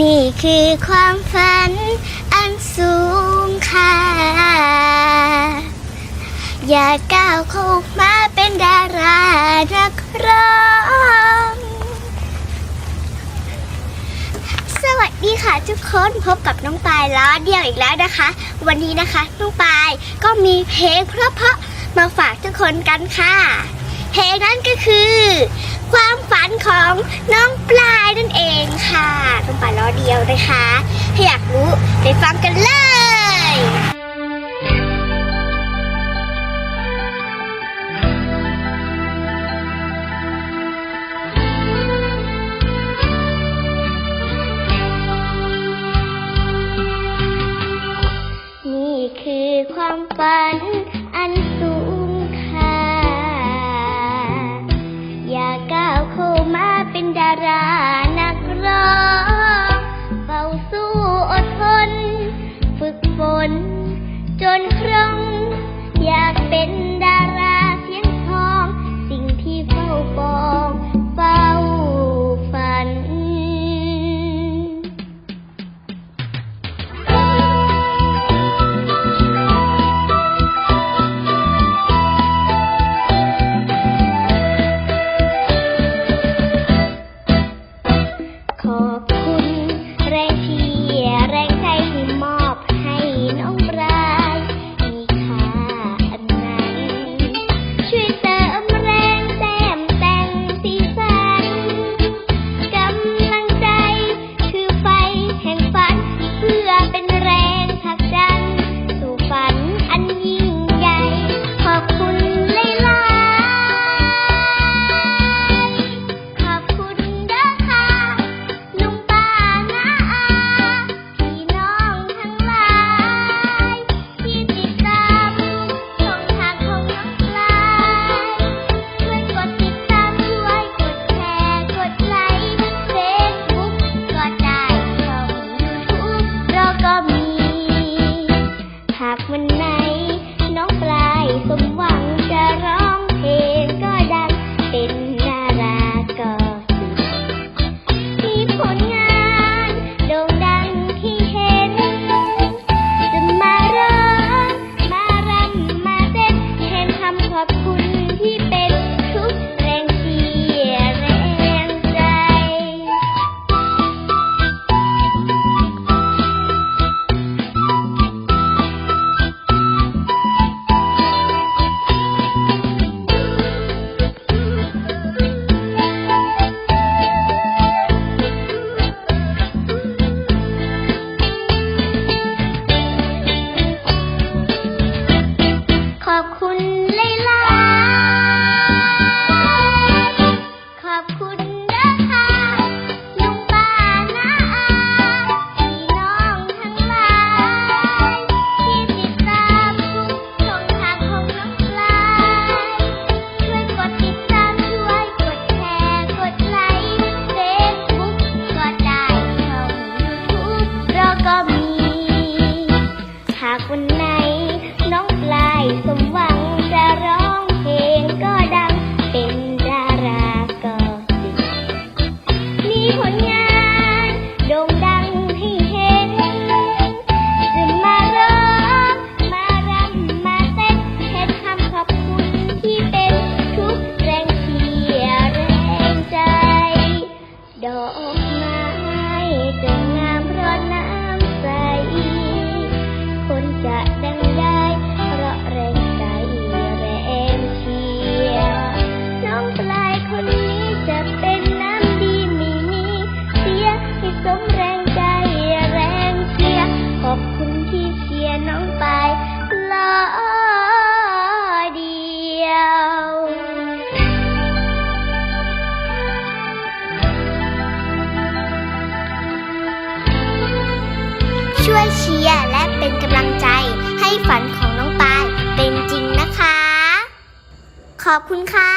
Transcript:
นี่คือความฝันอันสูงค่า อยากก้าวเข้ามาเป็นดารานักร้อง ดีค่ะทุกคนพบกับน้องปายล้อเดียวอีกแล้วนะคะ วันนี้นะคะน้องปายก็มีเพลงเพราะๆมาฝากทุกคนกันค่ะ เพลงนั้นก็คือ ความฝันของน้องปลายนั่นเองค่ะน้องปายล้อเดียวนะคะถ้าอยากรู้ไปฟังกัน anak roh ขอบคุณค่ะ